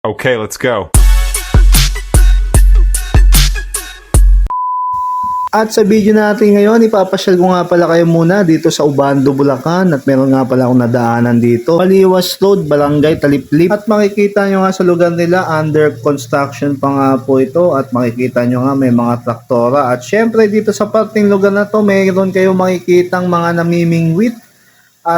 Okay, let's go. At sa video natin ngayon, ipapasyal ko nga pala kayo muna dito sa Ubando, Bulacan. At meron nga pala akong nadaanan dito. Paliwas Road, Barangay Taliplip. At makikita nyo nga sa lugar nila under construction pa nga po ito. At makikita nyo nga may mga traktora. At syempre dito sa parting lugar na to mayroon kayo makikitang mga namimingwit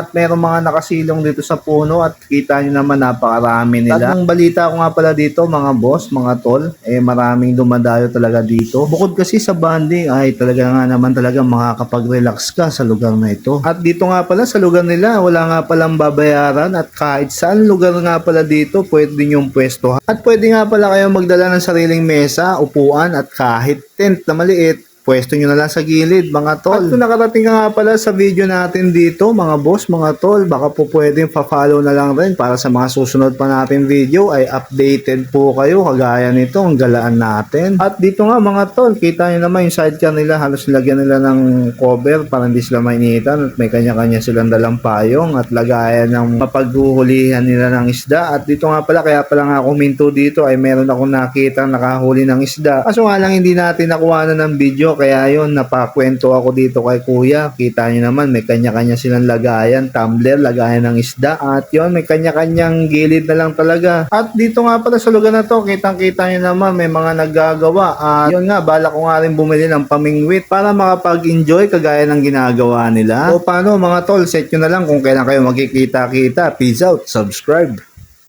at meron mga nakasilong dito sa puno at kita nyo naman napakarami nila. At ang balita ko nga pala dito mga boss, mga tol, eh maraming dumadayo talaga dito. Bukod kasi sa banding ay talaga nga naman talaga makakapag-relax ka sa lugar na ito. At dito nga pala sa lugar nila, wala nga palang babayaran at kahit saan lugar nga pala dito, pwede din yung pwesto. At pwede nga pala kayo magdala ng sariling mesa, upuan at kahit tent na maliit pwesto nyo na lang sa gilid mga tol. At nakarating ka nga pala sa video natin dito mga boss, mga tol, baka po pwedeng pa-follow na lang rin para sa mga susunod pa natin video ay updated po kayo kagaya nito ang galaan natin. At dito nga mga tol, kita nyo naman yung sidecar nila, halos nilagyan nila ng cover para hindi sila mainitan at may kanya-kanya silang dalang payong at lagayan ng mapaghuhulihan nila ng isda. At dito nga pala, kaya pala nga ako minto dito ay meron akong nakita nakahuli ng isda. Kaso nga lang hindi natin nakuha na ng video kaya yun napakwento ako dito kay kuya. Kita nyo naman may kanya-kanya silang lagayan tumbler lagayan ng isda at yun may kanya-kanyang gilid na lang talaga. At dito nga pala sa lugar na to kitang kita nyo naman may mga naggagawa at yun nga bala ko nga rin bumili ng pamingwit para makapag-enjoy kagaya ng ginagawa nila. O paano mga tol set nyo na lang kung kailan kayo magkikita-kita. Peace out. Subscribe